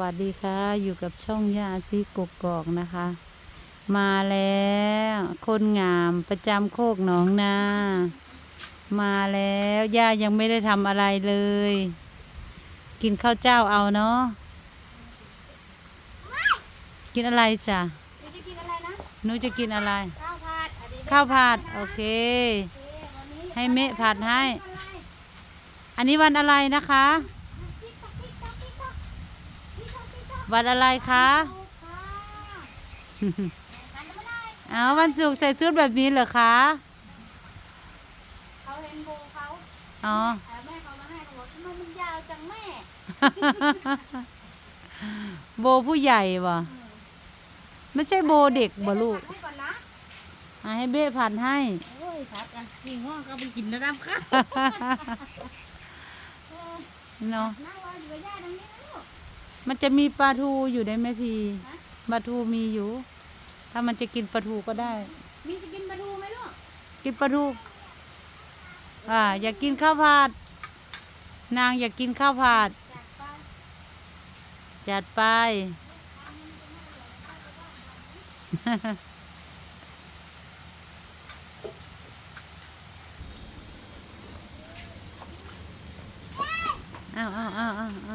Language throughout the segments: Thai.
วัสดีค่ะ อยู่กับช่องย่าซีกกอกนะคะ มาแล้ว คนงามประจำโคกหนองนา มาแล้วย่ายังไม่ได้ทำอะไรเลย กินข้าวเจ้าเอาเนาะกินอะไรจ้ะหนูจะกินอะไรนะหนูจะกินอะไร ข้าวผัดอันนี้ข้าวผัด โอเคโอเควันนี้ให้เมะผัดให้อะไรอันนี้วันอะไรนะคะ วันอะไรคะถูกค่ะหันมาได้เอาวันศุกร์ใส่ชุดแบบนี้เหรอคะเขาเห็นโบเขาอ๋อแต่แม่เขามาให้เขาบอกทำไมมันยาวจังแม่ โบผู้ใหญ่บ่อืมไม่ใช่โบเด็กบ่ลูกให้ก่อนนะอะให้เบ้ผัดให้โอ้ยผัดอะนี่ง้อก็ไปกินแล้วนะคะเออเนาะ มันจะมีปลาทูอยู่ได้ไหมพี่ฮะ ปลาทูมีอยู่ ถ้ามันจะกินปลาทูก็ได้ มีจะกินปลาทูไหมลูกกินปลาทูอ่า อยากกินข้าวผัด นางอยากกินข้าวผัดจัดไปจัดไปเอาเอาเอาเอาเอา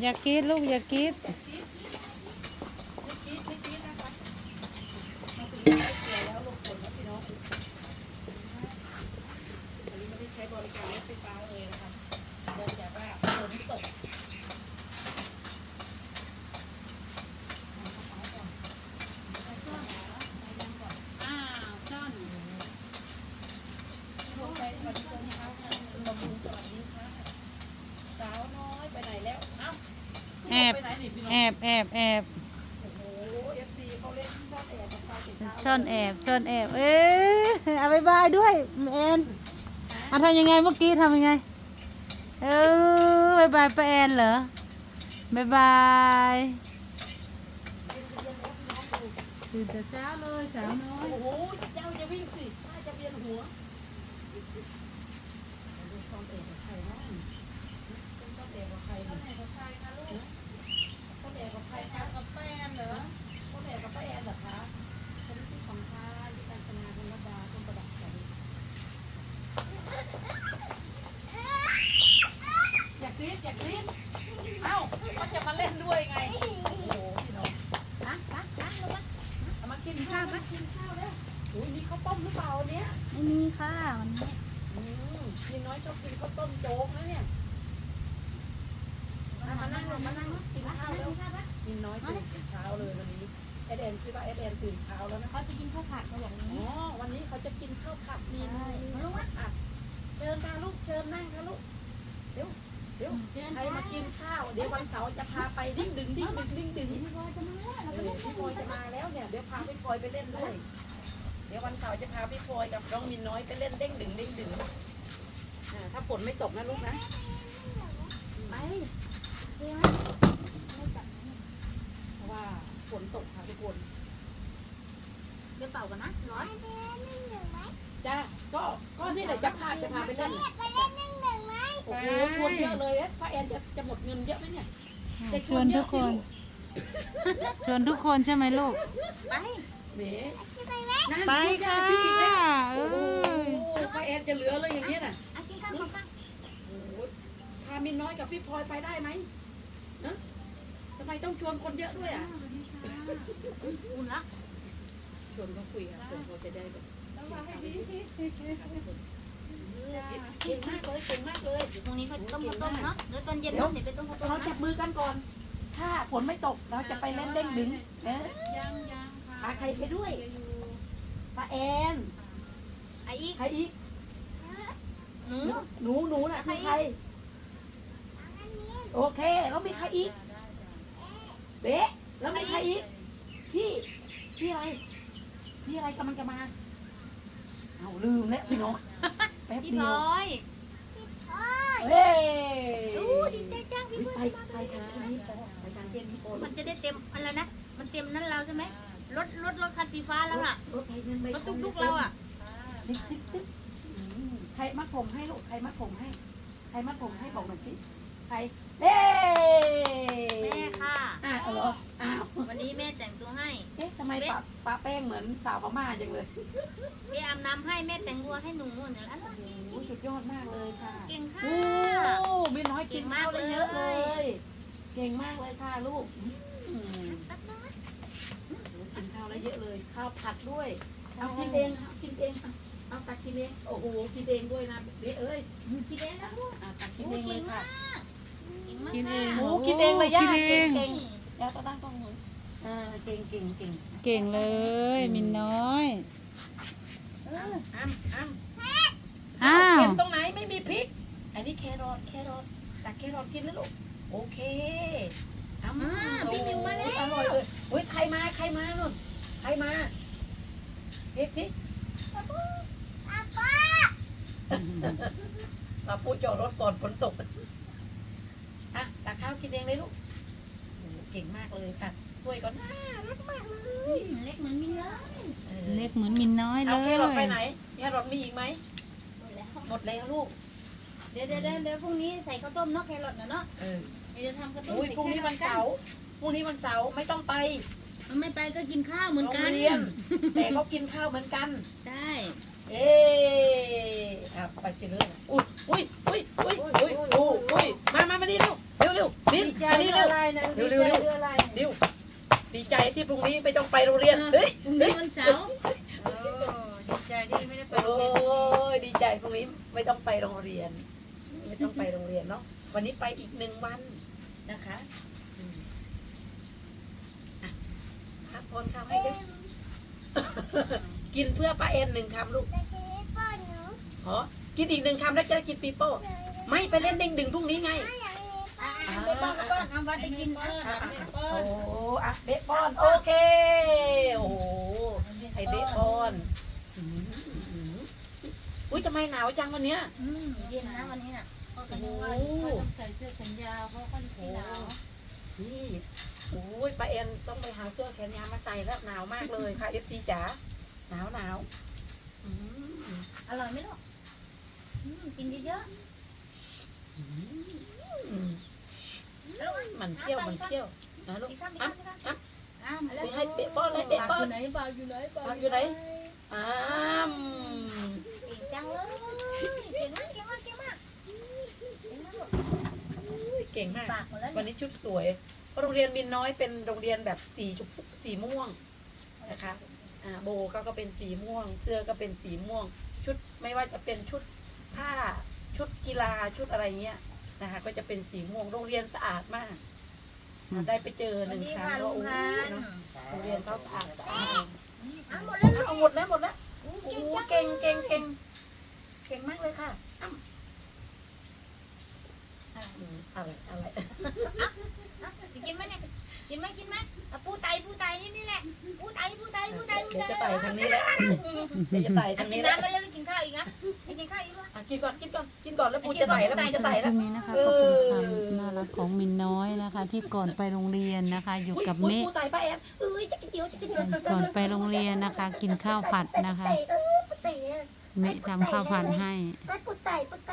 อย่ากรีดลูกอย่ากรีดอ้าวซ่อน สาวน้อยไปไหนแล้ว เอ้า แอบ ไปไหนนี่พี่น้ องแอบแอบแอบโอ้โหเอฟซีเขาเล่นชอบแอบกับไฟติดตามซ่อนแอบซ่อนแอบ เอ้ยเอาบายบายด้วยแอนอะทำยังไงเมื่อกี้ทำยังไง เออบายบายป้าแอนเหรอบายบายตื่นแต่เช้าเลยสาวน้อยโอ้โหเจ้าจะวิ่งสิน่าจะเวียนหัวดูความเอกกับใครนะเป็นความเอกกับใครนะความเอกกับใครนะลูกความเอกกับใครคะกับแป้นเหรอความเอกกับป้าแอนเหรอคะคนที่ของทานที่การชนาคุณรดาคุณประดับใจอยากกรี๊ดอยากกรี๊ดเอ้ามันจะมาเล่นด้วยไง โอ้โหพี่น้อง นะนะนะลูกนะ เอามากินข้าวมากินข้าวแล้วโอ้ยมีข้าวต้มหรือเปล่าเนี่ย ไม่มีค่ะวันนี้ อืมพี่น้อยชอบกินข้าวต้มโจ๊กนะเนี่ยมามานั่ง ลงมานั่งกินข้าวแล้วกินน้อยตื่นเช้าเลยวันนี้เอเดนคิดว่าเอเดนตื่นเช้าแล้วนะเขาจะกินข้าวผัดเขาบอกอ๋นี้อวันนี้เขาจะกินข้าวผัดมีใช่มาลูกอัดเชิญค่ะลูกเชิญนั่งค่ะลูกเดี๋ยวเดี๋ยวเชิญใครมากินข้าวเดี๋ยววันเสาร์จะพาไปดิ้งดึงดิ้งดึงดิ้งดึง พี่บอยจะมาแล้วเราเอไปอล่นพี่พลอยจะมาแล้วเนี่ยเดี๋ยวพาพี่พลอยไปเล่นด้วย เดี๋ยววันเสาร์จะพาพี่พลอยกับน้องมินน้อยไปเล่นเด้งดึงเด้งดึงอ่าถ้าฝนไม่ตกนะลูกนะไป ไม่จับเพราะว่าฝนตกค่ะทุกคน เดี๋ยวเป่ากันนะร้อนจ้าก็ก็นี่แหละจะพาจะพาไปเล่น ไปเล่นหนึ่งหนึ่งไหมโอ้โหชวนเยอะเลยนะป้าแอนจะจะหมดเงินเยอะไหมเนี่ยเด็กชวนทุกคนชวนทุกคนใช่ไหมลูก ไปเบ๋ไปไปค่ะที่อีกแล้วเอโอ้โหอป้าแอนจะเหลือเลยอย่างนี้ยน่ะ เอากินข้าวก่อนโอ้โหพามินน้อยกับพี่พลอยไปได้ไหม ฮะทำไมต้องชวนคนเยอะด้วยอะอุ่นละชวนเขาคุยกันชวนเขาจะได้แบบเก่งมากเลยเก่งมากเลยตรงนี้เขาต้มข้าวต้มเนาะเดี๋ยวตอนเย็นเนาะเดี๋ยวไปต้มข้าวต้มเรานะจับมือกันก่อน ถ้าฝนไม่ตกเราจะไปเล่นเด้งดึงเอ๊ะพาใครไปด้วยป้าแอนไอ้อีกใครอีกหนูหนูหนูน่ะคือใคร โอเค แล้วมีใครอีกไเบ๊ะแล้วมีใครอีก พี่ พี่อะไร พี่อะไรกำลังจะมา เอาลืมแล้วพี่น้องแป๊บพี่เดีพยลวอยเฮ้ยอู้ดีใจจังพี่ไปพลอยไปทางนี้ไปทางเทียนพี่โปมันจะได้เต็มอะไรนะ มันเต็มนั่นเราใช่ไหมรถรถรถคันสีฟ้าแล้วล่ะ รถไฟเงินไปรถตุ๊กๆเราอะ ติ๊กติ๊กติ๊กอืมใครมัดผมให้ลูก ใครมัดผมให้ ใครมัดผมให้บอกหน่อยสิ ใคร เฮ้แม่ค่ะ อ้าวเหรออ้าววันนี้แม่แต่งตัวให้ เอ๊ะทำไมปะปะแป้งเหมือนสาวพม่าจังเลยพี่อาบน้ำให้แม่แต่งตัวให้หนูเดี๋ยวอันนั้นโอ้สุดยอดมากเลยค่ะ เก่งค่ะ โอ้ไม่น้อยกินข้าวได้เยอะเลย เก่งมากเลยค่ะลูกอืมกินข้าวได้เยอะเลย ข้าวผัดด้วย เอากินเองเอากินเองเอาเอาตักกินเอง โอ้โห กินเองด้วยนะเบ๊เอ้ยพี่เด้นะลูกอะตักกินเองเลยค่ะเก่งมากกินเองโอ้กินเองเลยย่ากินเองเก่งๆแล้วก็ตั้งกล้องหนุนอ่าเก่งเก่งเก่งเก่งเลย มินน้อย เอออ้ำอ้ำอ้าวเห็นตรงไหนไม่มีพริก อันนี้แครอทแครอทตักแครอทกินแล้วลูกโอเคอ้ำอ่าพี่มิวมาแล้วอร่อยเลยอุ้ยใครมาใครมานุ่นใครมาเฮ็ดสิมาพูดจอดรถก่อนฝนตกอะตัก ข้าวกินเองเลยลูกโอ้โหเก่งมากเลยค่ะถ้วยก็น่ารักมากเลยเล็กเหมือนมินเลยออเล็กเหมือนมินน้อยเลเอาย แครอทไปไหนแครอทมีอีกไหมหมดแล้วหมดแล้วลูกเดี๋ยวเดี๋ยวเดี๋ยวเดี๋ยวพรุ่งนี้ใส่ข้าวต้มเนาะแครอทนะเนาะเออเดี๋ยวจะทำข้าวต้มอุ้ยใส่พรุ่งนี้แควันเสาร์พรุ่งนี้วันเสาร์ไม่ต้องไปมันไม่ไปก็กินข้าวเหมือนกัน โรงเรียนแต่เขากินข้าวเหมือนกัน ใช่เอ๊เอาไปสิเลยอุ้ยอุ้ยอุ้ยอุ้ยอุ้ยอุ้ยอุ้ย บินมานี่เร็วเร็วเร็วเร็วเร็วดีใจที่พรุ่งนี้ไม่ต้องไปโรงเรียนเฮ้ยพรุ่งเฮ้นี้ยวันเสาร์ดีใจที่ไม่ได้ไปโอ้ยดีใจพรุ่งนี้ไม่ต้องไปโรงเรียน ไม่ต้องไปโรงเรียนเนาะวันนี้ไปอีกหนึ่งวันนะคะอืมอะพักผ่อนข้าวให้เยอะกินเพื่อป้าเอ็นหนึ่งคำลูกอ๋อกินอีกหนึ่งคำแล้วจะได้กินปีโป้ไม่ไปเล่นเด้งดึงพรุ่งนี้ไงอะไปป้อนไปป้อนทำวัดจะกินนะอะอะอะโอ้อะเบะป้อน โอเค โอ้โหไอเบะป้อนอืมอืมอุ้ยทำไมหนาวจังวันเนี้ย อืมเย็นนะวันนี้น่ะโอ้โหต้องใส่เสื้อแขนยาวเพราะค่อนข้างหนาวนี่โอ้ยป้าเอ็นต้องไปหาเสื้อแขนยาวมาใส่แล้วหนาวมากเลยค่ะเอฟซีจ๋าหนาวหนาวอืมอร่อยไหมลูกอืมกินเยอะอืม มันเที่ยวมันเที่ยวนะๆลูกกินข้าวกินอะข้าวกินข้าวอ้าวมาแล้วไปให้เบะป้อนเลยเบะป้อนไหนบ่าวอยู่ไหนบ่าวอยู่ไหนอ้ามเก่งจังเลยเก่งมากเก่งมากเก่งมากเก่งมากลูกเก่งมากปากหมดแล้ววันนี้ชุดสวยโรงเรียนมินน้อยเป็นโรงเรียนแบบสีชมพูสีม่วงนะคะอ่าโบก็ก็เป็นสีม่วง เสื้อก็เป็นสีม่วง ชุดไม่ว่าจะเป็นชุดผ้าชุดกีฬาชุดอะไรเงี้ย นะคะ ก็จะเป็นสีม่วงโรงเรียนสะอาดมากอ่าได้ไปเจอสหวัสนึ่งดีครั้งค่ะก็ลุงโอ้พันเนอะโรงเรียนเขาสะอาดสะอาดอ้าวหมดแล้วเอาหมดแล้วหมดแล้วโอ้โหเก่งเก่งเก่งเก่งมากเลยค่ะอ้ำอืมอะไรอะไรจะกินไหมเนี่ยกินไหมกินไหมอะปูไตปูไตนี่นี่แหละปูไตปูไตปูไตปูเดี๋ยวไตจะไต่ทางนี้แหละเดี๋ยวจะไต่อะทางกินี้นแหละน้ำไปแล้ว กด้วยอะกินก่อนกินก่อนกินก่อนแล้วปูจะไต่แล้วปูจะไต่คแล้ลิวปนี้นะคะขอบคุณความน่ารักของมินน้อยนะคะ ที่ก่อนไปโรงเรียนนะคะ อยู่กับอุ๊เมฆปูไต่ป้าแอนเอ้ยจะกินเดียวจะกินเดียวก่อนไปโรงเรียนนะคะ กินข้าวผัดนะคะเมฆทำข้าวผัดให้ปูไตปูไต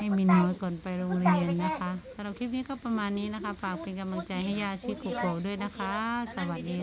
ให้มินน้อยก่อนไปโรงเรียนนะคะสำหรับคลิปนี้ก็ประมาณนี้นะคะฝากเป็นกำลังใจให้ยาชิกุโกะด้วยนะคะ สวัสดี